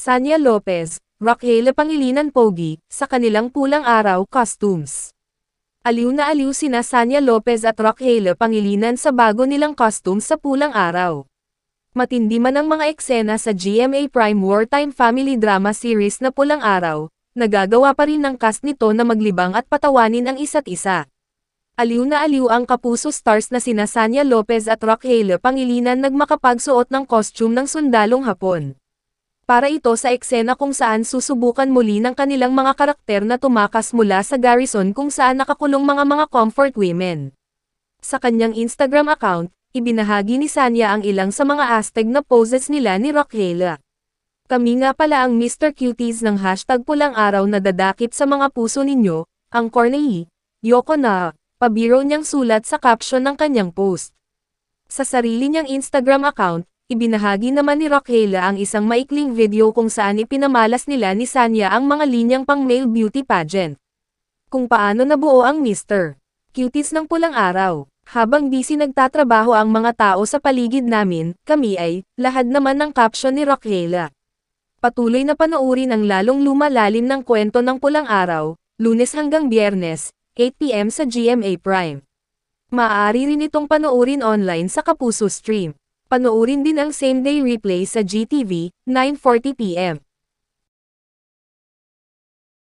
Sanya Lopez, Raquel Pangilinan Pogi, sa kanilang pulang araw costumes. Aliw na aliw sina Sanya Lopez at Raquel Pangilinan sa bago nilang costumes sa pulang araw. Matindi man ang mga eksena sa GMA Prime Wartime Family Drama Series na Pulang Araw, nagagawa pa rin ng cast nito na maglibang at patawanin ang isa't isa. Aliw na aliw ang kapuso stars na sina Sanya Lopez at Raquel Pangilinan nagmakapagsuot ng costume ng sundalong hapon. Para ito sa eksena kung saan susubukan muli ng kanilang mga karakter na tumakas mula sa garrison kung saan nakakulong mga mga comfort women. Sa kanyang Instagram account, ibinahagi ni Sanya ang ilang sa mga astig na poses nila ni Raquel. Kami nga pala ang Mr. Cuties ng hashtag pulang araw na dadakip sa mga puso ninyo, ang Cornei, Yoko na, pabiro niyang sulat sa caption ng kanyang post. Sa sarili niyang Instagram account, ibinahagi naman ni Raquel ang isang maikling video kung saan ipinamalas nila ni Sanya ang mga linyang pang male beauty pageant. Kung paano nabuo ang Mr. Cuties ng pulang araw. Habang busy nagtatrabaho ang mga tao sa paligid namin, kami ay, lahad naman ng caption ni Raquel. Patuloy na panoorin ang lalong lumalalim ng kwento ng pulang araw, lunes hanggang biyernes, 8pm sa GMA Prime. Maaari rin itong panoorin online sa Kapuso Stream. Panoorin din ang same-day replay sa GTV, 9.40pm.